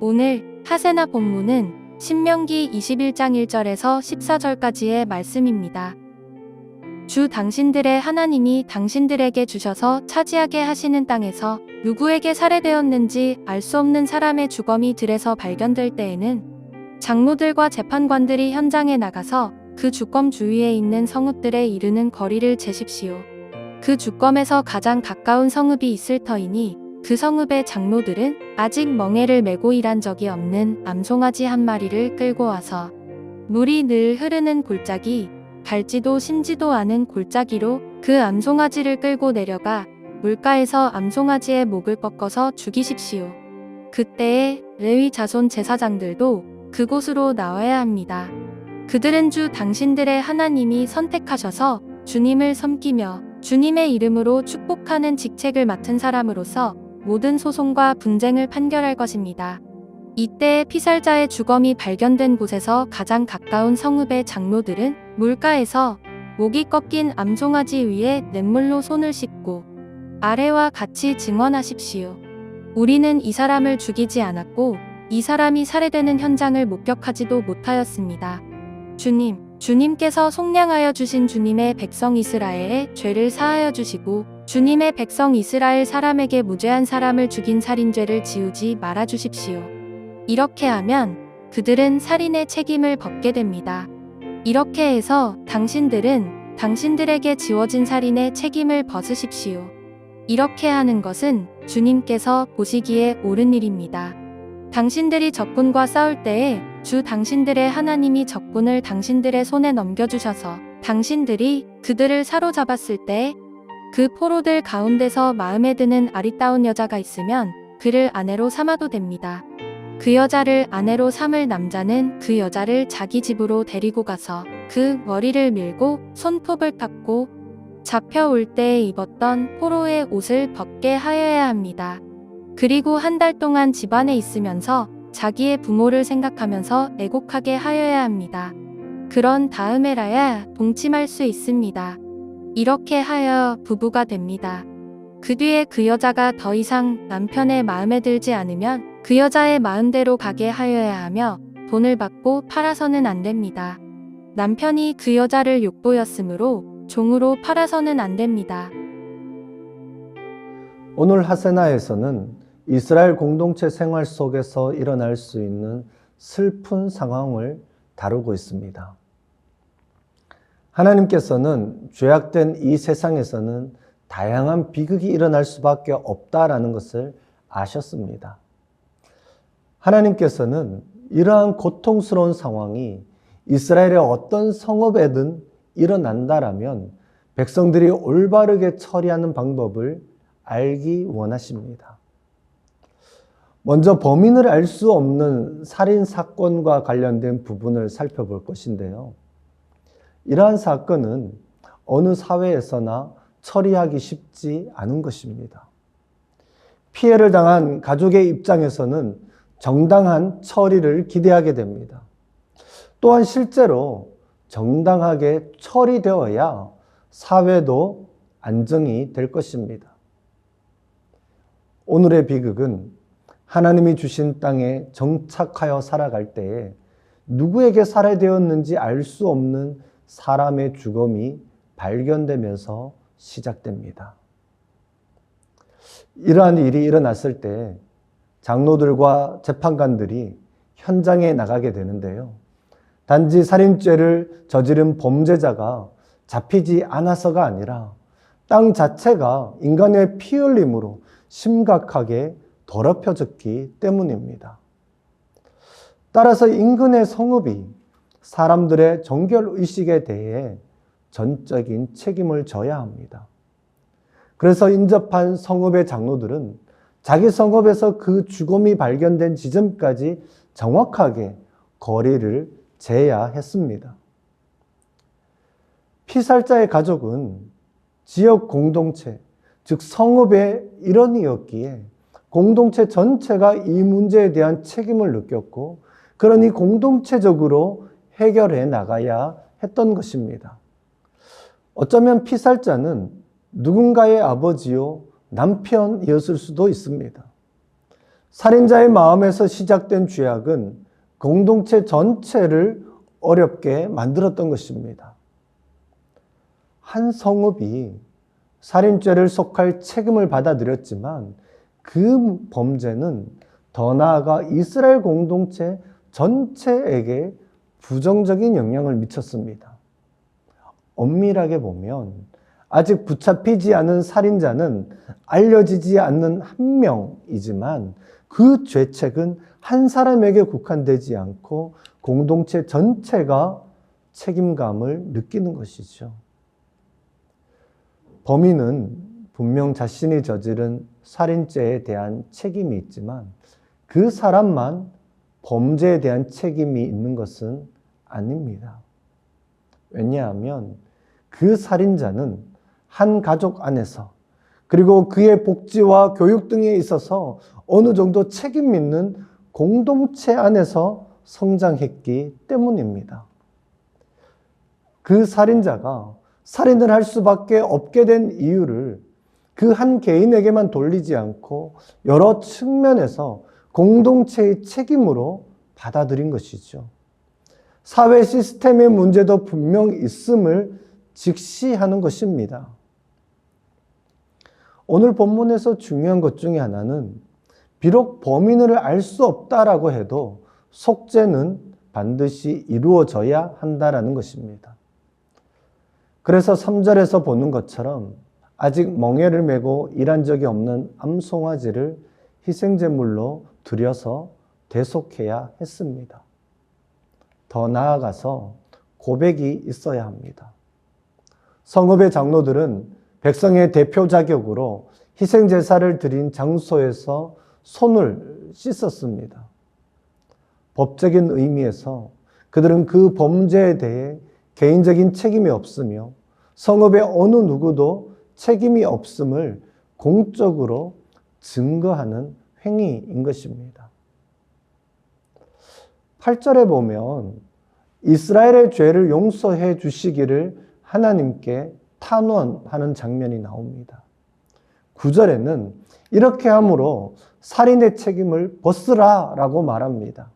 오늘 하세나 본문은 신명기 21장 1절에서 14절까지의 말씀입니다. 주 당신들의 하나님이 당신들에게 주셔서 차지하게 하시는 땅에서 누구에게 살해되었는지 알 수 없는 사람의 주검이 들에서 발견될 때에는 장로들과 재판관들이 현장에 나가서 그 주검 주위에 있는 성읍들에 이르는 거리를 재십시오. 그 주검에서 가장 가까운 성읍이 있을 터이니 그 성읍의 장로들은 아직 멍에를 메고 일한 적이 없는 암송아지 한 마리를 끌고 와서 물이 늘 흐르는 골짜기, 밟지도 심지도 않은 골짜기로 그 암송아지를 끌고 내려가 물가에서 암송아지의 목을 꺾어서 죽이십시오. 그때에 레위 자손 제사장들도 그곳으로 나와야 합니다. 그들은 주 당신들의 하나님이 선택하셔서 주님을 섬기며 주님의 이름으로 축복하는 직책을 맡은 사람으로서 모든 소송과 분쟁을 판결할 것입니다. 이때 피살자의 주검이 발견된 곳에서 가장 가까운 성읍의 장로들은 물가에서 목이 꺾인 암송아지 위에 냇물로 손을 씻고 아래와 같이 증언하십시오. 우리는 이 사람을 죽이지 않았고 이 사람이 살해되는 현장을 목격하지도 못하였습니다. 주님, 주님께서 속량하여 주신 주님의 백성 이스라엘의 죄를 사하여 주시고 주님의 백성 이스라엘 사람에게 무죄한 사람을 죽인 살인죄를 지우지 말아 주십시오. 이렇게 하면 그들은 살인의 책임을 벗게 됩니다. 이렇게 해서 당신들은 당신들에게 지워진 살인의 책임을 벗으십시오. 이렇게 하는 것은 주님께서 보시기에 옳은 일입니다. 당신들이 적군과 싸울 때에 주 당신들의 하나님이 적군을 당신들의 손에 넘겨주셔서 당신들이 그들을 사로잡았을 때 그 포로들 가운데서 마음에 드는 아리따운 여자가 있으면 그를 아내로 삼아도 됩니다. 그 여자를 아내로 삼을 남자는 그 여자를 자기 집으로 데리고 가서 그 머리를 밀고 손톱을 깎고 잡혀올 때 입었던 포로의 옷을 벗게 하여야 합니다. 그리고 한 달 동안 집안에 있으면서 자기의 부모를 생각하면서 애곡하게 하여야 합니다. 그런 다음에라야 동침할 수 있습니다. 이렇게 하여 부부가 됩니다. 그 뒤에 그 여자가 더 이상 남편의 마음에 들지 않으면 그 여자의 마음대로 가게 하여야 하며 돈을 받고 팔아서는 안 됩니다. 남편이 그 여자를 욕보였으므로 종으로 팔아서는 안 됩니다. 오늘 하세나에서는 이스라엘 공동체 생활 속에서 일어날 수 있는 슬픈 상황을 다루고 있습니다. 하나님께서는 죄악된 이 세상에서는 다양한 비극이 일어날 수밖에 없다라는 것을 아셨습니다. 하나님께서는 이러한 고통스러운 상황이 이스라엘의 어떤 성읍에든 일어난다라면 백성들이 올바르게 처리하는 방법을 알기 원하십니다. 먼저 범인을 알 수 없는 살인 사건과 관련된 부분을 살펴볼 것인데요. 이러한 사건은 어느 사회에서나 처리하기 쉽지 않은 것입니다. 피해를 당한 가족의 입장에서는 정당한 처리를 기대하게 됩니다. 또한 실제로 정당하게 처리되어야 사회도 안정이 될 것입니다. 오늘의 비극은 하나님이 주신 땅에 정착하여 살아갈 때에 누구에게 살해되었는지 알 수 없는 사람의 죽음이 발견되면서 시작됩니다. 이러한 일이 일어났을 때 장로들과 재판관들이 현장에 나가게 되는데요. 단지 살인죄를 저지른 범죄자가 잡히지 않아서가 아니라 땅 자체가 인간의 피 흘림으로 심각하게 더럽혀졌기 때문입니다. 따라서 인근의 성읍이 사람들의 정결 의식에 대해 전적인 책임을 져야 합니다. 그래서 인접한 성읍의 장로들은 자기 성읍에서 그 죽음이 발견된 지점까지 정확하게 거리를 재야 했습니다. 피살자의 가족은 지역 공동체, 즉 성읍의 일원이었기에 공동체 전체가 이 문제에 대한 책임을 느꼈고 그러니 공동체적으로 해결해 나가야 했던 것입니다. 어쩌면 피살자는 누군가의 아버지요, 남편이었을 수도 있습니다. 살인자의 마음에서 시작된 죄악은 공동체 전체를 어렵게 만들었던 것입니다. 한 성읍이 살인죄를 속할 책임을 받아들였지만 그 범죄는 더 나아가 이스라엘 공동체 전체에게 부정적인 영향을 미쳤습니다. 엄밀하게 보면 아직 붙잡히지 않은 살인자는 알려지지 않는 한 명이지만 그 죄책은 한 사람에게 국한되지 않고 공동체 전체가 책임감을 느끼는 것이죠. 범인은 분명 자신이 저지른 살인죄에 대한 책임이 있지만 그 사람만 범죄에 대한 책임이 있는 것은 아닙니다. 왜냐하면 그 살인자는 한 가족 안에서 그리고 그의 복지와 교육 등에 있어서 어느 정도 책임 있는 공동체 안에서 성장했기 때문입니다. 그 살인자가 살인을 할 수밖에 없게 된 이유를 그 한 개인에게만 돌리지 않고 여러 측면에서 공동체의 책임으로 받아들인 것이죠. 사회 시스템의 문제도 분명 있음을 직시하는 것입니다. 오늘 본문에서 중요한 것 중에 하나는 비록 범인을 알 수 없다라고 해도 속죄는 반드시 이루어져야 한다라는 것입니다. 그래서 3절에서 보는 것처럼 아직 멍에를 메고 일한 적이 없는 암송아지를 희생제물로 드려서 대속해야 했습니다. 더 나아가서 고백이 있어야 합니다. 성읍의 장로들은 백성의 대표 자격으로 희생제사를 드린 장소에서 손을 씻었습니다. 법적인 의미에서 그들은 그 범죄에 대해 개인적인 책임이 없으며 성읍의 어느 누구도 책임이 없음을 공적으로 증거하는 행위인 것입니다. 8절에 보면 이스라엘의 죄를 용서해 주시기를 하나님께 탄원하는 장면이 나옵니다. 9절에는 이렇게 함으로 살인의 책임을 벗으라 라고 말합니다.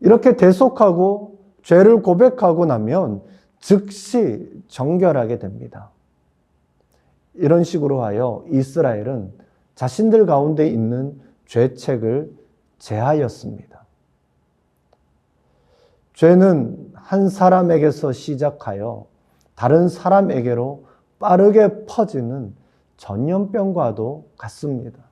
이렇게 대속하고 죄를 고백하고 나면 즉시 정결하게 됩니다. 이런 식으로 하여 이스라엘은 자신들 가운데 있는 죄책을 제하였습니다. 죄는 한 사람에게서 시작하여 다른 사람에게로 빠르게 퍼지는 전염병과도 같습니다.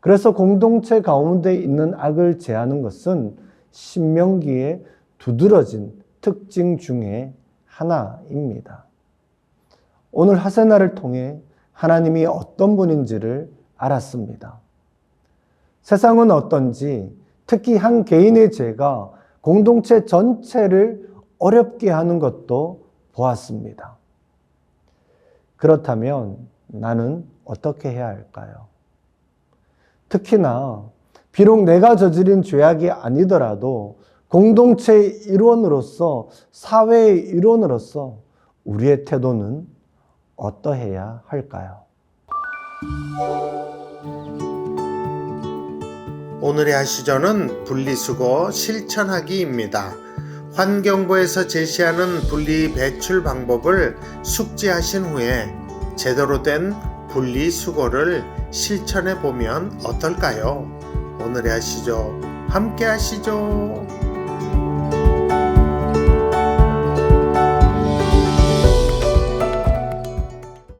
그래서 공동체 가운데 있는 악을 제하는 것은 신명기에 두드러진 특징 중에 하나입니다. 오늘 하세나를 통해 하나님이 어떤 분인지를 알았습니다. 세상은 어떤지 특히 한 개인의 죄가 공동체 전체를 어렵게 하는 것도 보았습니다. 그렇다면 나는 어떻게 해야 할까요? 특히나 비록 내가 저지른 죄악이 아니더라도 공동체의 일원으로서 사회의 일원으로서 우리의 태도는 어떠해야 할까요? 오늘의 하시전은 분리수거 실천하기입니다. 환경부에서 제시하는 분리 배출 방법을 숙지하신 후에 제대로 된 분리 수거를 실천해 보면 어떨까요? 오늘의 하시죠. 함께 하시죠.